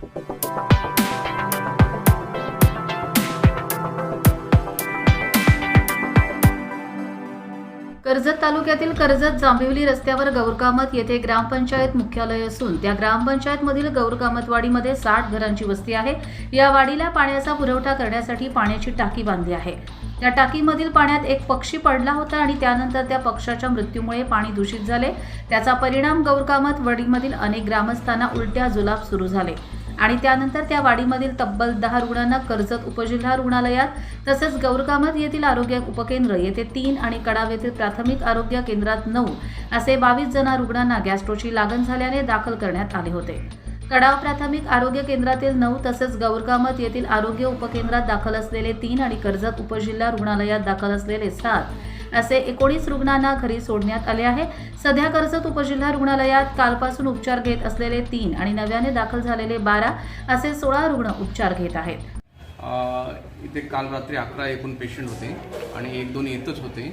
कर्जत तालुक्यातील कर्जत जांभिवली रस्त्यावर गौरकामत येथे ग्रामपंचायत मुख्यालय असून त्या ग्रामपंचायतमधील गौरकामतवाडीमध्ये साठ घरांची वस्ती आहे. या वाडीला पाण्याचा पुरवठा करण्यासाठी पाण्याची टाकी बांधली आहे. या टाकीमधील पाण्यात एक पक्षी पडला होता आणि त्यानंतर त्या पक्षाच्या मृत्यूमुळे पाणी दूषित झाले. त्याचा परिणाम गौरकामत वाडीमधील अनेक ग्रामस्थांना उलट्या जुलाब सुरू झाले. आणि त्यानंतर त्या वाडीमधील तब्बल दहा रुग्णांना कर्जत उपजिल्हा रुग्णालयात तसेच गौरकामत येथील आरोग्य उपकेंद्र येथे तीन आणि कडाव येथील प्राथमिक आरोग्य केंद्रात नऊ असे बावीस जण रुग्णांना गॅस्ट्रोची लागण झाल्याने दाखल करण्यात आले होते. कडाव प्राथमिक आरोग्य केंद्रातील नऊ तसेच गौरकामत येथील आरोग्य उपकेंद्रात दाखल असलेले तीन आणि कर्जत उपजिल्हा रुग्णालयात दाखल असलेले सात असे एकोणीस रुग्णांना घरी सोडण्यात आले आहे. सध्या कर्जत उपजिल्हा रुग्णालयात कालपासून उपचार घेत असलेले तीन आणि नव्याने दाखल झालेले बारा असे सोळा रुग्ण उपचार घेत आहेत. इथे काल रात्री अकरा एकूण पेशंट होते आणि एक दोन येतच होते.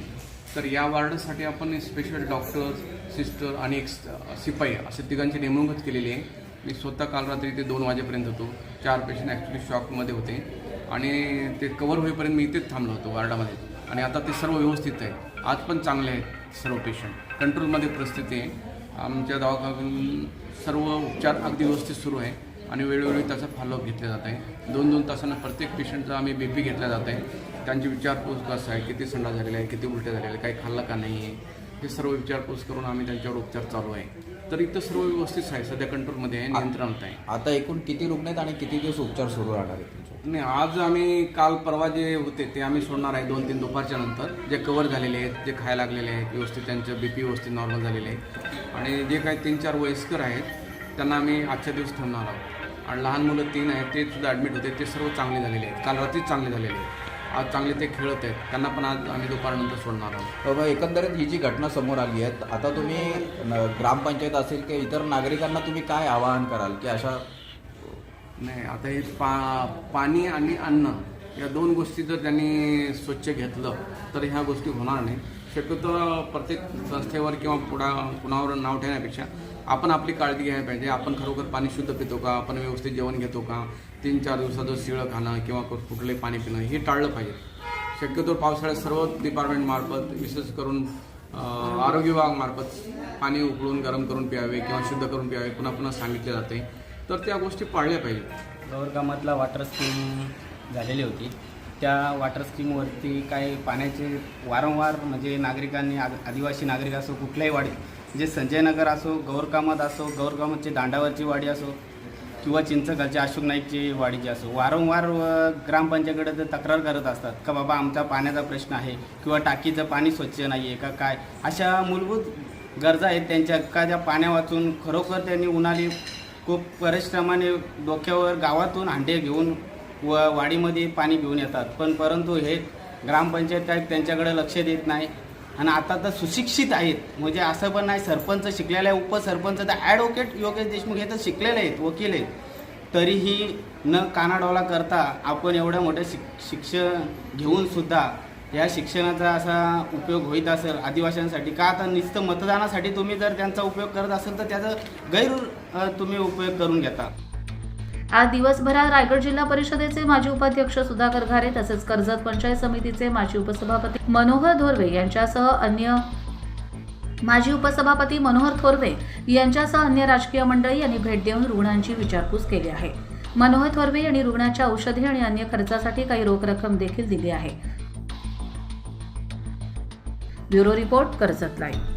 तर या वार्डसाठी आपण स्पेशल डॉक्टर सिस्टर आणि एक सिपाई असे तिघांची नेमणूकच केलेली आहे. मी स्वतः काल रात्री इथे दोन वाजेपर्यंत होतो. चार पेशंट ॲक्च्युली शॉकमध्ये होते. आणि ते कवर होईपर्यंत मी इथेच थांबलो होतो वार्डामध्ये. आणि आता ते सर्व व्यवस्थित आहे. आज पण चांगले आहेत सर्व पेशंट कंट्रोलमध्ये परिस्थिती आहे. आमच्या दवाखान्यातून सर्व उपचार अगदी व्यवस्थित सुरू आहे आणि वेळोवेळी त्याचा फॉलोअप घेतला जात आहे. दोन दोन तासांना प्रत्येक पेशंटचा आम्ही बी पी घेतला जात आहे. त्यांची विचारपूस कसं आहे? किती संडा झालेला आहे? किती उलट्या झालेल्या आहे काही खाल्लं का नाही आहे हे सर्व विचारपूस करून आम्ही त्यांच्यावर उपचार चालू आहे. तर इथं सर्व व्यवस्थित आहे. सध्या कंट्रोलमध्ये आहे नियंत्रणात आहे. आता एकूण किती रुग्ण आहेत आणि किती दिवस उपचार सुरू राहणार आहेत तुमचे? नाही आज आम्ही काल परवा जे होते ते आम्ही सोडणार आहे दोन तीन दुपारच्या नंतर. जे कवर झालेले आहेत जे खायला लागलेले आहेत व्यवस्थित त्यांचं बी पी व्यवस्थित नॉर्मल झालेले आहे आणि जे काही तीन चार वयस्कर आहेत त्यांना आम्ही आजच्या दिवस ठेवणार आहोत. आणि लहान मुलं तीन आहेत ते सुद्धा ॲडमिट होते ते सर्व चांगले झालेले आहेत. काल रात्रीच चांगले झालेले आहेत. आज चांगले ते खेळत आहेत. त्यांना पण आज आम्ही दुपारनंतर सोडणार आहोत. तर मग एकंदरीत ही जी घटना समोर आली आहे आता तुम्ही ग्रामपंचायत असेल की इतर नागरिकांना तुम्ही काय आवाहन कराल? की अशा नाही आता हे पा पाणी आणि अन्न या दोन गोष्टी जर त्यांनी स्वच्छ घेतलं तर ह्या गोष्टी होणार नाही. शक्यतो प्रत्येक संस्थेवर किंवा पुढा कुणावर नाव ठेवण्यापेक्षा आपण आपली काळजी घ्यायला पाहिजे. आपण खरोखर पाणी शुद्ध पितो का? आपण व्यवस्थित जेवण घेतो का? तीन चार दिवसाचं शिळं खाणं किंवा कुठले पाणी पिणं हे टाळलं पाहिजे. शक्यतो पावसाळ्यात सर्व डिपार्टमेंटमार्फत विशेष करून आरोग्य विभागामार्फत पाणी उकळून गरम करून प्यावे किंवा शुद्ध करून प्यावे पुन्हा पुन्हा सांगितले जाते. तर त्या गोष्टी पाळल्या पाहिजे. गौरगामातला वॉटर स्कीम झालेली होती. त्या वॉटर स्कीमवरती काही पाण्याचे वारंवार म्हणजे नागरिकांनी आद- आदिवासी नागरिक असो कुठल्याही वाडी म्हणजे संजयनगर असो गौरकामत असो गौरकामतची दांडावरची वाडी असो किंवा चिंचगडच्या अशोक नाईकची वाडीची असो वारंवार ग्रामपंचायतकडे ग्रामपंचायतीकडे ते तक्रार करत असतात का बाबा आमचा पाण्याचा प्रश्न आहे किंवा टाकीचं पाणी स्वच्छ नाही आहे का काय? अशा मूलभूत गरजा आहेत त्यांच्या. का त्या पाण्या वाचून खरोखर त्यांनी उन्हाळी खूप परिश्रमाने डोक्यावर गावातून हांडे घेऊन व वाडीमध्ये पाणी घेऊन येतात. पण परंतु हे ग्रामपंचायत काय त्यांच्याकडे लक्ष देत नाही. आणि आता तर सुशिक्षित आहेत. म्हणजे असं पण नाही सरपंच शिकलेले आहे उपसरपंच तर ॲडव्होकेट योगेश देशमुख हे तर शिकलेले आहेत वकील आहेत. तरीही न कानाडोला करता आपण एवढं मोठं शिक शिक्षण घेऊन सुद्धा या शिक्षणाचा असा उपयोग होईत असेल आदिवासींसाठी. का आता नुसतं मतदानासाठी तुम्ही जर त्यांचा उपयोग करत असेल तर त्याचा गैर तुम्ही उपयोग करून घेता. आज दिवसभरात रायगड जिल्हा परिषदेचे माजी उपाध्यक्ष सुधाकर घारे तसेच कर्जत पंचायत समितीचे माजी उपसभापती मनोहर धोरवे यांच्यासह अन्य माजी उपसभापती मनोहर थोरवे यांच्यासह अन्य राजकीय मंडळी यांनी भेट देऊन रुग्णांची विचारपूस केली आहे. मनोहर थोरवे यांनी रुग्णाच्या औषधी आणि अन्य खर्चासाठी काही रोख रक्कम देखील दिली आहे. Bureau report Karjat live